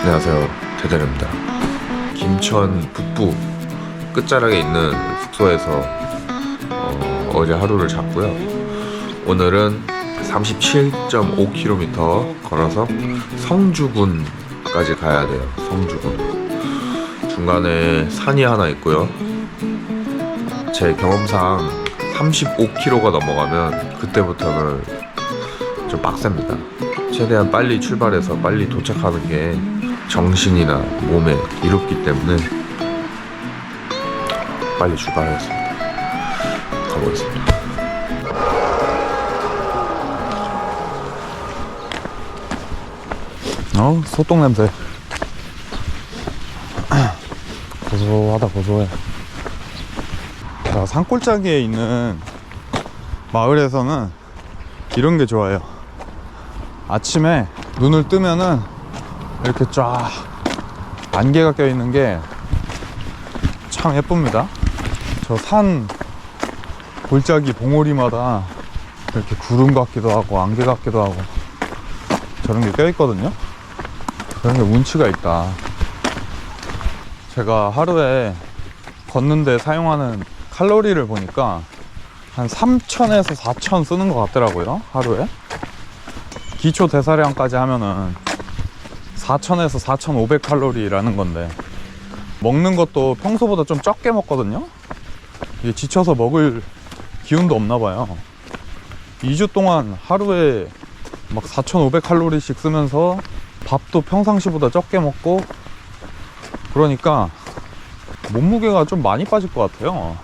안녕하세요. 대전입니다. 김천 북부 끝자락에 있는 숙소에서 어, 제 하루를 잤고요. 오늘은 37.5km 걸어서 성주군까지 가야 돼요. 성주군. 중간에 산이 하나 있고요. 제 경험상 35km가 넘어가면 그때부터는 좀 빡셉니다. 최대한 빨리 출발해서 빨리 도착하는 게 정신이나 몸에 이롭기 때문에 빨리 출발하겠습니다. 가보겠습니다. 어 소똥 냄새 고소하다 고소해 자 산골짜기에 있는 마을에서는 이런 게 좋아요 아침에 눈을 뜨면은 이렇게 쫙 안개가 껴 있는 게 참 예쁩니다 저 산 골짜기 봉우리마다 이렇게 구름 같기도 하고 안개 같기도 하고 저런 게 껴 있거든요 그런 게 운치가 있다. 제가 하루에 걷는데 사용하는 칼로리를 보니까 한 3,000에서 4,000 쓰는 것 같더라고요. 하루에. 기초 대사량까지 하면은 4,000에서 4,500 칼로리라는 건데 먹는 것도 평소보다 좀 적게 먹거든요. 이게 지쳐서 먹을 기운도 없나 봐요. 2주 동안 하루에 막 4,500 칼로리씩 쓰면서 밥도 평상시보다 적게 먹고 그러니까 몸무게가 좀 많이 빠질 것 같아요.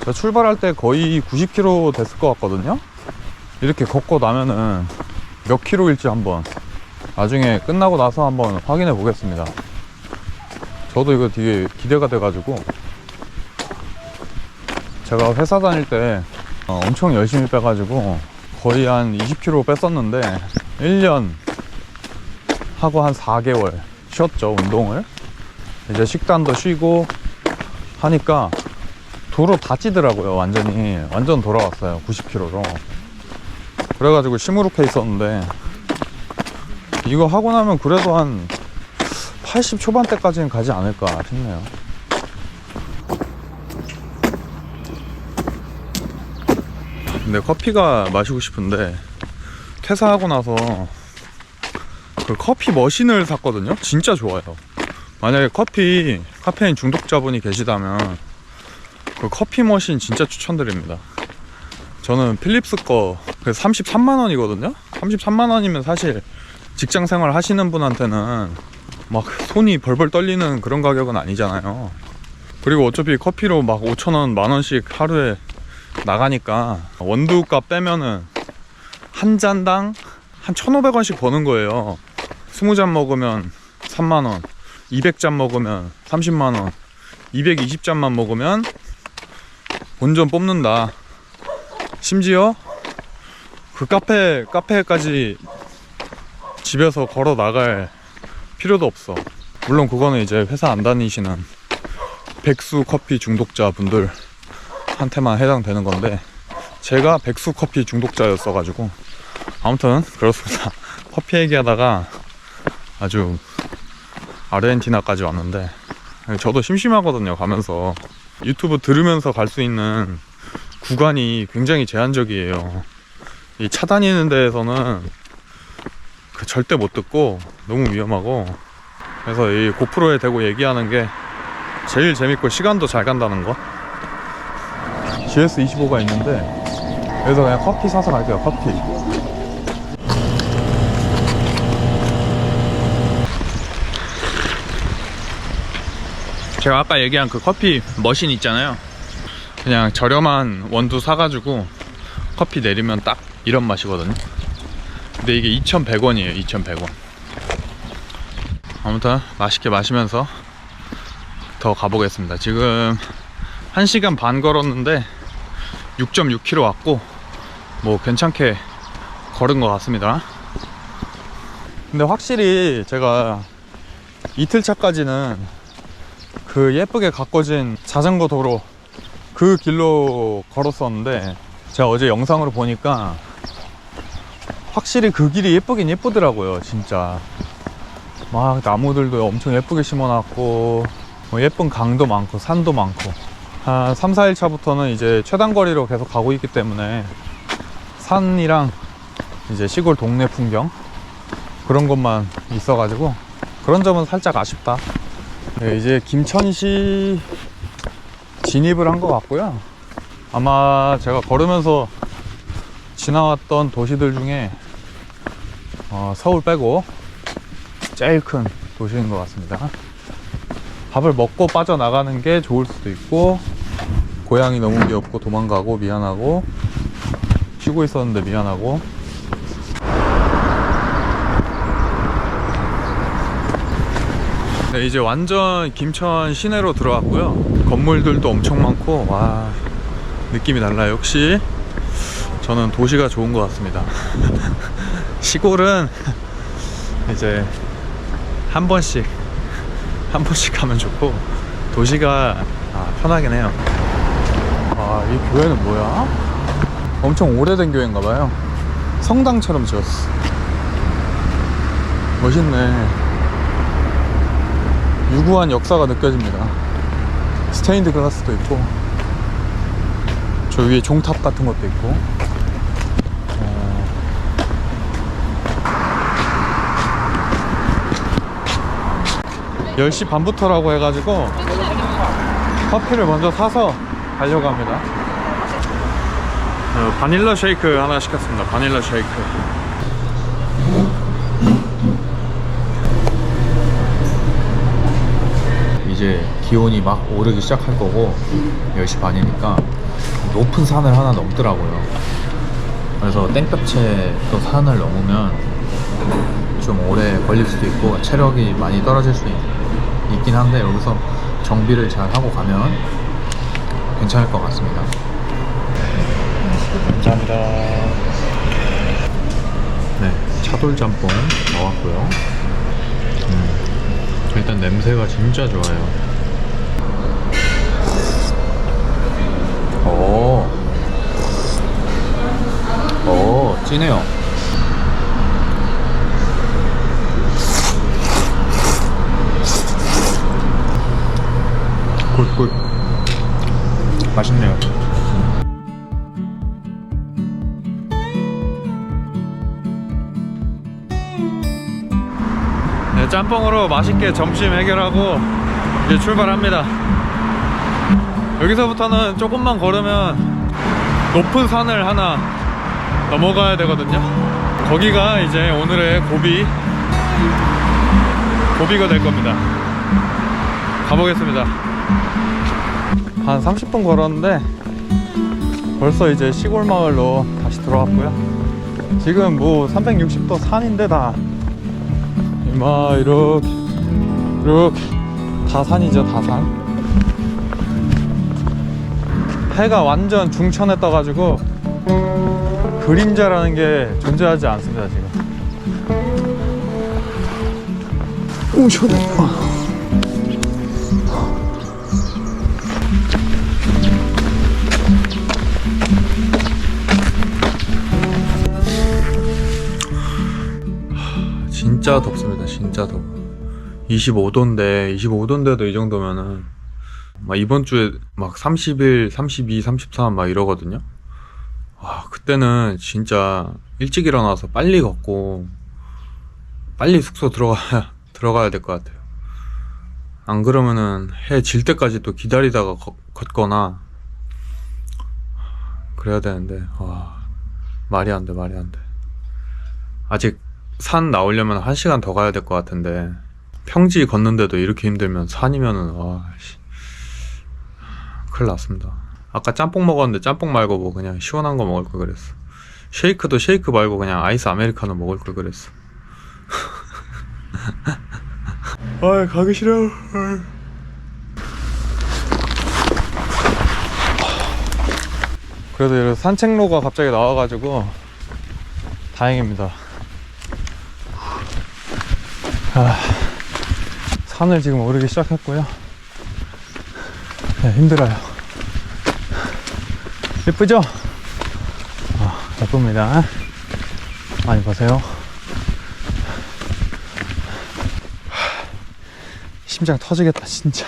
제가 출발할 때 거의 90kg 됐을 것 같거든요. 이렇게 걷고 나면은 몇 킬로일지 한번 나중에 끝나고 나서 한번 확인해 보겠습니다. 저도 이거 되게 기대가 돼가지고. 제가 회사 다닐 때 어, 엄청 열심히 빼가지고 거의 한 20kg 뺐었는데 1년 하고 한 4개월 쉬었죠 운동을. 이제 식단도 쉬고 하니까 도로 다 찌더라고요. 완전히 완전 돌아왔어요 90kg로. 그래가지고 시무룩해 있었는데 이거 하고 나면 그래도 한 80 초반대까지는 가지 않을까 싶네요 근데 커피가 마시고 싶은데 퇴사하고 나서 그 커피 머신을 샀거든요. 진짜 좋아요. 만약에 커피 카페인 중독자분이 계시다면 그 커피 머신 진짜 추천드립니다. 저는 필립스 거 33만 원이거든요. 33만 원이면 사실 직장 생활 하시는 분한테는 막 손이 벌벌 떨리는 그런 가격은 아니잖아요. 그리고 어차피 커피로 막 5천 원, 만 원씩 하루에 나가니까 원두값 빼면은 한 잔당 한 1,500원씩 버는 거예요. 20잔 먹으면 3만원, 200잔 먹으면 30만원, 220잔만 먹으면 본전 뽑는다. 심지어 그 카페, 카페까지 집에서 걸어 나갈 필요도 없어. 물론 그거는 이제 회사 안 다니시는 백수 커피 중독자 분들한테만 해당되는 건데 제가 백수 커피 중독자였어가지고 아무튼 그렇습니다. 커피 얘기하다가 아주 아르헨티나까지 왔는데 저도 심심하거든요 가면서 유튜브 들으면서 갈 수 있는 구간이 굉장히 제한적이에요 이 차 다니는 데에서는 그 절대 못 듣고 너무 위험하고 그래서 이 고프로에 대고 얘기하는 게 제일 재밌고 시간도 잘 간다는 거 GS25가 있는데 그래서 그냥 커피 사서 갈게요 커피 제가 아까 얘기한 그 커피 머신 있잖아요. 그냥 저렴한 원두 사가지고 커피 내리면 딱 이런 맛이거든요. 근데 이게 2,100원이에요. 2,100원. 아무튼 맛있게 마시면서 더 가보겠습니다. 지금 1시간 반 걸었는데 6.6km 왔고 뭐 괜찮게 걸은 것 같습니다. 근데 확실히 제가 이틀 차까지는 그 예쁘게 가꿔진 자전거 도로 그 길로 걸었었는데 제가 어제 영상으로 보니까 확실히 그 길이 예쁘긴 예쁘더라고요 진짜. 막 나무들도 엄청 예쁘게 심어놨고 뭐 예쁜 강도 많고 산도 많고. 한 3, 4일 차부터는 이제 최단거리로 계속 가고 있기 때문에 산이랑 이제 시골 동네 풍경 그런 것만 있어가지고 그런 점은 살짝 아쉽다. 네, 이제 김천시 진입을 한 것 같고요. 아마 제가 걸으면서 지나왔던 도시들 중에 어, 서울 빼고 제일 큰 도시인 것 같습니다. 밥을 먹고 빠져나가는 게 좋을 수도 있고 고양이 너무 귀엽고 도망가고 미안하고 쉬고 있었는데 미안하고. 네 이제 완전 김천 시내로 들어왔고요. 건물들도 엄청 많고 와 느낌이 달라요. 역시 저는 도시가 좋은 것 같습니다 시골은 이제 한 번씩 한 번씩 가면 좋고 도시가 아, 편하긴 해요. 아, 이 교회는 뭐야? 엄청 오래된 교회인가 봐요. 성당처럼 지었어. 멋있네. 유구한 역사가 느껴집니다. 스테인드 글라스도 있고 저 위에 종탑 같은 것도 있고 10시 반부터라고 해가지고 커피를 먼저 사서 가려고 합니다. 어, 바닐라 쉐이크 하나 시켰습니다. 바닐라 쉐이크. 이제 기온이 막 오르기 시작할 거고 10시 반이니까 높은 산을 하나 넘더라고요 그래서 땡볕에 또 산을 넘으면 좀 오래 걸릴 수도 있고 체력이 많이 떨어질 수 있, 있긴 한데 여기서 정비를 잘 하고 가면 괜찮을 것 같습니다 감사합니다. 네 차돌짬뽕 먹었고요 음, 일단 냄새가 진짜 좋아요 오, 오, 진해요. 맛있네요. 네, 짬뽕으로 맛있게 점심 해결하고 이제 출발합니다. 여기서부터는 조금만 걸으면 높은 산을 하나 넘어가야 되거든요. 거기가 이제 오늘의 고비, 고비가 될 겁니다. 가보겠습니다. 한 30분 걸었는데 벌써 이제 시골 마을로 다시 들어왔고요. 지금 뭐 360도 산인데 다 이마 이렇게 이렇게 다 산이죠 다 산. 해가 완전 중천에 떠가지고 그림자라는 게 존재하지 않습니다 지금. 오 시원 진짜 덥습니다. 진짜 더워. 25도인데 25도인데도 이 정도면은 막 이번 주에 막 31, 32, 33 막 이러거든요. 와, 그때는 진짜 일찍 일어나서 빨리 걷고 빨리 숙소 들어가야 들어가야 될 것 같아요. 안 그러면은 해 질 때까지 또 기다리다가 걷, 걷거나 그래야 되는데 와 말이 안 돼 말이 안 돼. 아직 산 나오려면 한 시간 더 가야 될 것 같은데 평지 걷는데도 이렇게 힘들면 산이면은 와 씨. 큰일 났습니다. 아까 짬뽕 먹었는데 짬뽕 말고 뭐 그냥 시원한 거 먹을 걸 그랬어. 쉐이크도 쉐이크 말고 그냥 아이스 아메리카노 먹을 걸 그랬어. 아 가기 싫어. 그래도 산책로가 갑자기 나와가지고 다행입니다. 아, 산을 지금 오르기 시작했고요. 네, 힘들어요. 예쁘죠? 아, 예쁩니다. 많이 보세요. 심장 터지겠다 진짜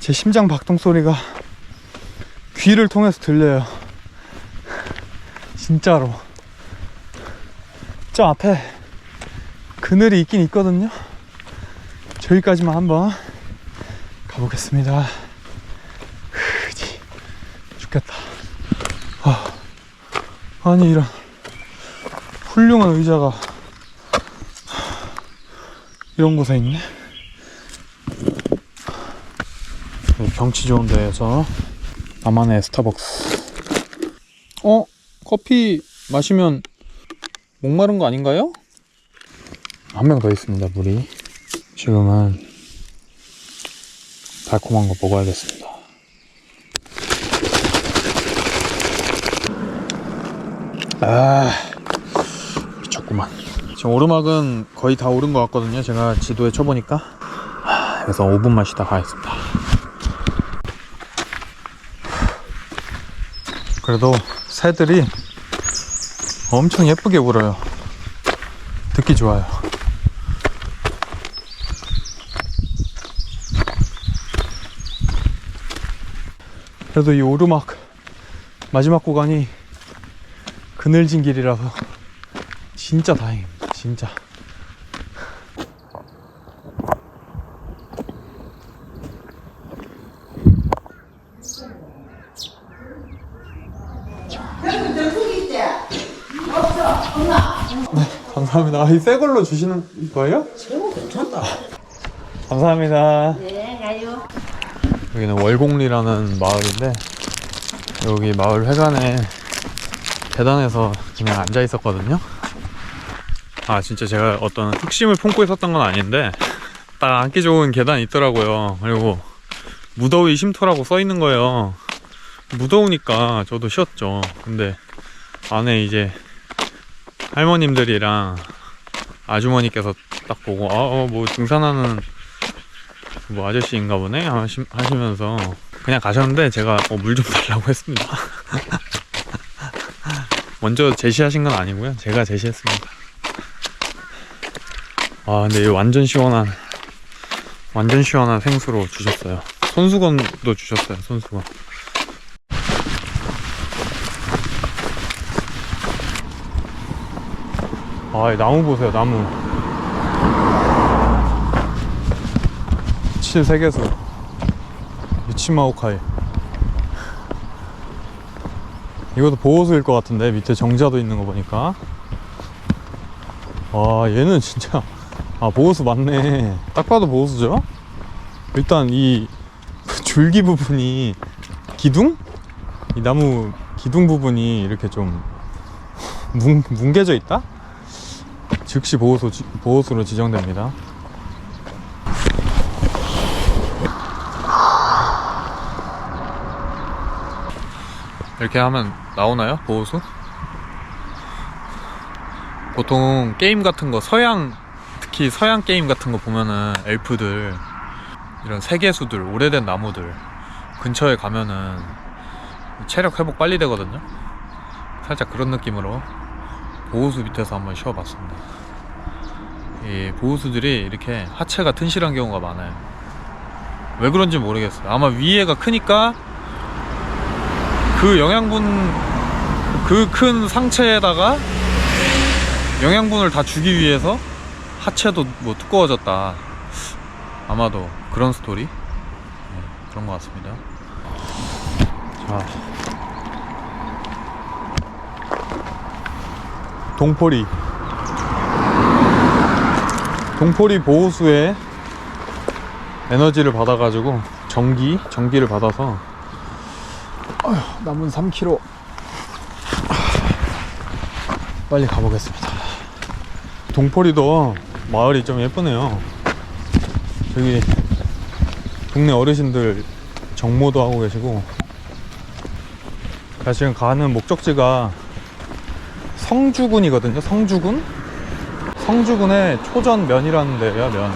제 심장 박동 소리가 귀를 통해서 들려요 진짜로 저 앞에 그늘이 있긴 있거든요 저기까지만 한번 가보겠습니다 흐지 죽겠다 아, 아니 이런 훌륭한 의자가 이런 곳에 있네 경치 좋은 데에서 나만의 스타벅스 어? 커피 마시면 목마른 거 아닌가요? 한 명 더 있습니다 물이. 지금은 달콤한 거 먹어야겠습니다. 아 미쳤구만. 지금 오르막은 거의 다 오른 것 같거든요 제가 지도에 쳐보니까. 하, 그래서 5분만 쉬다 가겠습니다. 그래도 새들이 엄청 예쁘게 울어요. 듣기 좋아요 그래도 이 오르막 마지막 구간이 그늘진 길이라서 진짜 다행입니다 진짜 감사합니다. 아, 이새 걸로 주시는 거예요? 새거 괜찮다. 감사합니다. 네, 가요. 여기는 월곡리라는 마을인데 여기 마을 회관에 계단에서 그냥 앉아 있었거든요. 아 진짜 제가 어떤 흑심을 품고 있었던 건 아닌데 딱 앉기 좋은 계단이 있더라고요. 그리고 무더위 쉼터라고 써 있는 거예요. 무더우니까 저도 쉬었죠. 근데 안에 이제 할머님들이랑 아주머니께서 딱 보고 아뭐 등산하는 뭐 아저씨인가 보네 하시, 하시 면서 그냥 가셨는데 제가 어, 물 좀 달라고 했습니다. 먼저 제시하신 건 아니고요. 제가 제시했습니다. 아 근데 이 완전 시원한 완전 시원한 생수로 주셨어요. 손수건도 주셨어요. 손수건. 아, 이 나무 보세요, 나무. 칠 세계수. 유치마오카이. 이것도 보호수일 것 같은데, 밑에 정자도 있는 거 보니까. 와, 얘는 진짜. 아, 보호수 맞네. 딱 봐도 보호수죠? 일단 이 줄기 부분이 기둥? 이 나무 기둥 부분이 이렇게 좀 뭉, 뭉개져 있다? 즉시 보호소, 지- 보호소로 지정됩니다. 이렇게 하면 나오나요? 보호수? 보통 게임 같은 거 서양 특히 서양 게임 같은 거 보면은 엘프들 이런 세계수들 오래된 나무들 근처에 가면은 체력 회복 빨리 되거든요. 살짝 그런 느낌으로 보호수 밑에서 한번 쉬어봤습니다. 이 보호수들이 이렇게 하체가 튼실한 경우가 많아요. 왜 그런지 모르겠어요. 아마 위에가 크니까 그 영양분 그 큰 상체에다가 영양분을 다 주기 위해서 하체도 뭐 두꺼워졌다. 아마도 그런 스토리 네, 그런 것 같습니다. 자, 동포리 동포리 보호수에 에너지를 받아가지고 전기 전기를 받아서 남은 3km 빨리 가보겠습니다. 동포리도 마을이 좀 예쁘네요. 저기 동네 어르신들 정모도 하고 계시고 제가 지금 가는 목적지가 성주군이거든요. 성주군? 성주군의 초전면이라는 데예요. 면.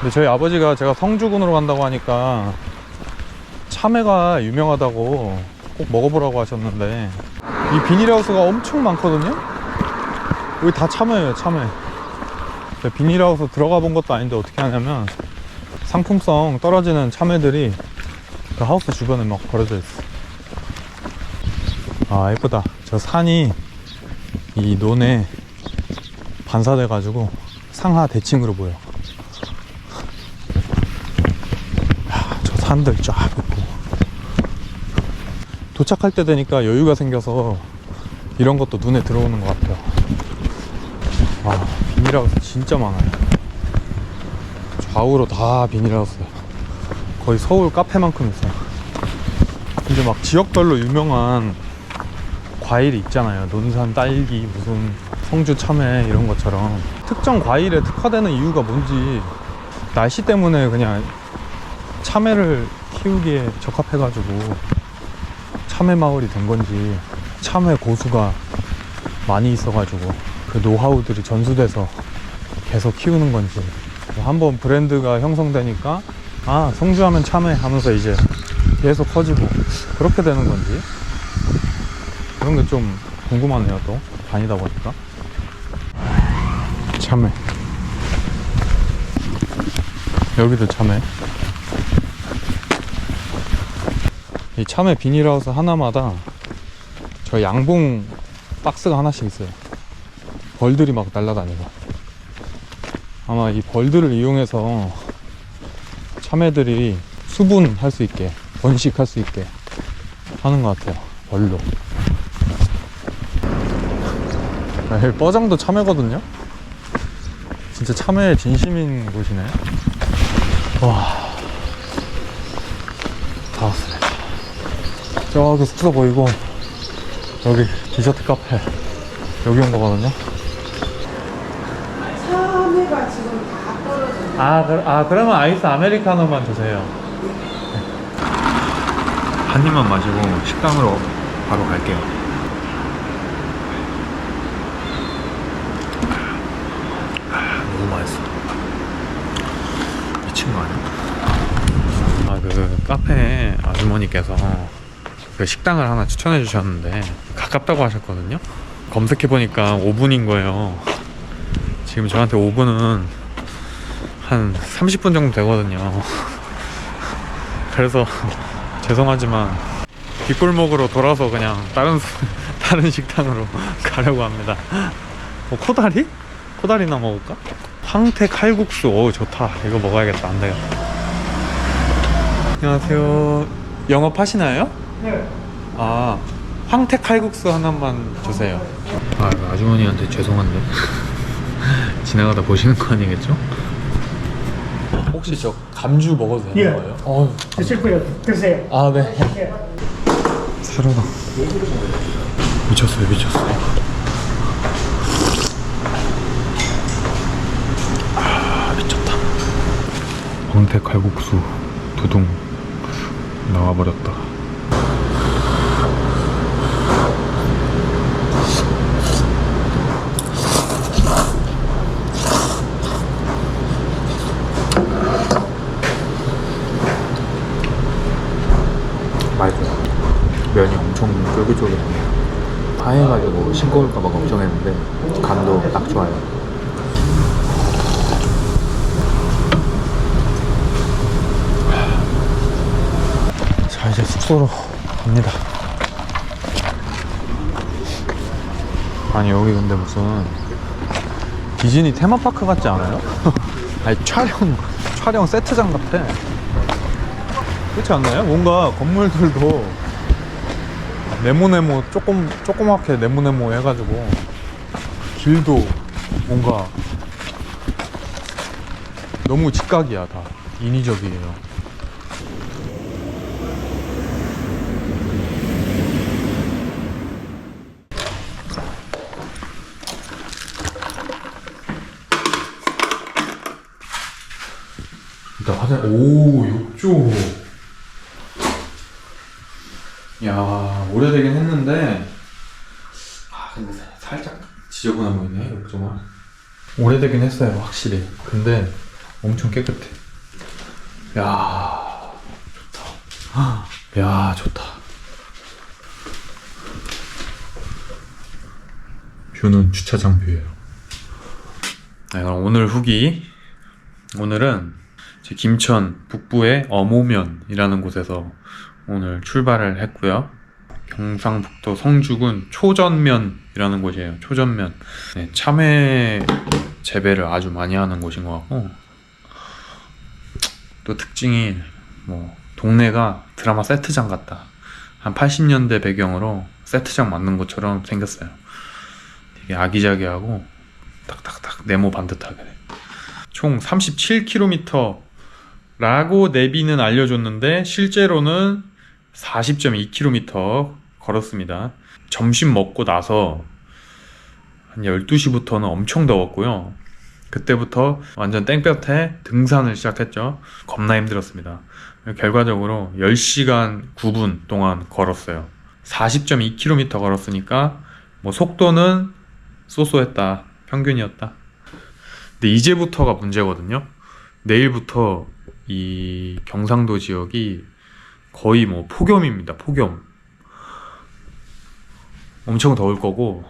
근데 저희 아버지가 제가 성주군으로 간다고 하니까 참외가 유명하다고 꼭 먹어보라고 하셨는데 이 비닐하우스가 엄청 많거든요. 여기 다 참외예요. 참외. 비닐하우스 들어가 본 것도 아닌데 어떻게 하냐면 상품성 떨어지는 참외들이 그 하우스 주변에 막 버려져 있어. 아 예쁘다. 저 산이 이 논에 반사돼 가지고 상하 대칭으로 보여. 야, 저 산들 쫙. 도착할 때 되니까 여유가 생겨서 이런 것도 눈에 들어오는 것 같아요. 와, 비닐하우스 진짜 많아요. 좌우로 다 비닐하우스야. 거의 서울 카페만큼 있어요. 근데 막 지역별로 유명한 과일이 있잖아요. 논산 딸기, 무슨 성주 참외 이런 것처럼 특정 과일에 특화되는 이유가 뭔지 날씨 때문에 그냥 참외를 키우기에 적합해가지고 참외 마을이 된 건지 참외 고수가 많이 있어가지고 그 노하우들이 전수돼서 계속 키우는 건지 한번 브랜드가 형성되니까 아 성주하면 참외 하면서 이제 계속 커지고 그렇게 되는 건지 그런 게 좀 궁금하네요 또. 다니다 보니까. 참외. 여기도 참외 이 참외 비닐하우스 하나마다 저 양봉 박스가 하나씩 있어요. 벌들이 막 날라다니고. 아마 이 벌들을 이용해서 참외들이 수분할 수 있게 번식할 수 있게 하는 것 같아요 벌로. 아, 여기 뻐장도 참외거든요? 진짜 참외에 진심인 곳이네. 와다 왔어요 저기 숙소 보이고 여기 디저트 카페 여기 온 거거든요 참외가 지금 다 떨어져. 아, 그, 아 그러면 아이스 아메리카노만 주세요. 한 입만 마시고 식당으로 바로 갈게요. 너무 맛있어. 미친 거 아니야? 아그 카페 아주머니께서 그 식당을 하나 추천해 주셨는데 가깝다고 하셨거든요. 검색해 보니까 5분인 거예요. 지금 저한테 5분은 한 30분 정도 되거든요. 그래서 죄송하지만 뒷골목으로 돌아서 그냥 다른 수- 다른 식당으로 가려고 합니다. 뭐 코다리? 코다리나 먹을까? 황태 칼국수. 오 좋다. 이거 먹어야겠다. 안 되겠다. 안녕하세요. 영업하시나요? 네. 아 황태 칼국수 하나만 주세요. 아, 이거 아주머니한테 죄송한데. 지나가다 보시는 거 아니겠죠? 혹시 저 감주 먹어도 되는 예. 거예요? 어, 드실 거예요. 드세요. 아 네. 예. 새로다. 미쳤어요, 미쳤어요. 아 미쳤다. 황태 칼국수 두둥 나와버렸다. 맛있어요. 면이 엄청 쫄깃쫄깃해요. 하얘가지고 싱거울까봐 걱정했는데 간도 딱 좋아요. 자 이제 숙소로 갑니다. 아니 여기 근데 무슨 디즈니 테마파크 같지 않아요? 아니 촬영 촬영 세트장 같아. 그렇지 않나요? 뭔가 건물들도 네모네모 조금 조그맣게 네모네모 해가지고 길도 뭔가 너무 직각이야 다 인위적이에요. 일단 화장 오 욕조 야 오래되긴 했는데 아 근데 살짝 지저분해 보이네 욕조만. 오래되긴 했어요 확실히. 근데 엄청 깨끗해. 야 좋다. 야 좋다. 뷰는 주차장 뷰예요. 네, 그럼 오늘 후기. 오늘은 이제 김천 북부의 어모면이라는 곳에서 오늘 출발을 했고요. 경상북도 성주군 초전면이라는 곳이에요. 초전면. 네, 참외 재배를 아주 많이 하는 곳인 것 같고 또 특징이 뭐 동네가 드라마 세트장 같다. 한 80년대 배경으로 세트장 맞는 것처럼 생겼어요. 되게 아기자기하고 딱딱딱 네모 반듯하게. 총 37km라고 내비는 알려줬는데 실제로는 40.2km 걸었습니다. 점심 먹고 나서 한 12시부터는 엄청 더웠고요. 그때부터 완전 땡볕에 등산을 시작했죠. 겁나 힘들었습니다. 결과적으로 10시간 9분 동안 걸었어요. 40.2km 걸었으니까 뭐 속도는 쏘쏘했다. 평균이었다. 근데 이제부터가 문제거든요. 내일부터 이 경상도 지역이 거의 뭐 폭염입니다. 폭염. 엄청 더울 거고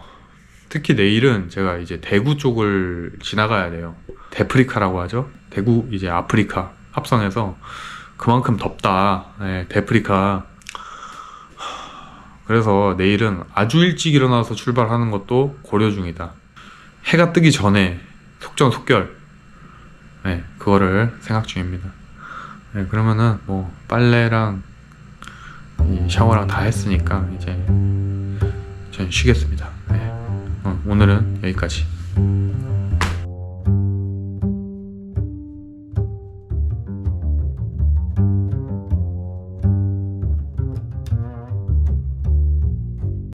특히 내일은 제가 이제 대구 쪽을 지나가야 돼요. 데프리카라고 하죠. 대구 이제 아프리카 합성해서 그만큼 덥다. 네, 데프리카. 그래서 내일은 아주 일찍 일어나서 출발하는 것도 고려 중이다. 해가 뜨기 전에 속전속결. 네, 그거를 생각 중입니다. 네, 그러면은 뭐 빨래랑 이 샤워랑 다 했으니까 이제 전 쉬겠습니다. 네. 어, 오늘은 여기까지.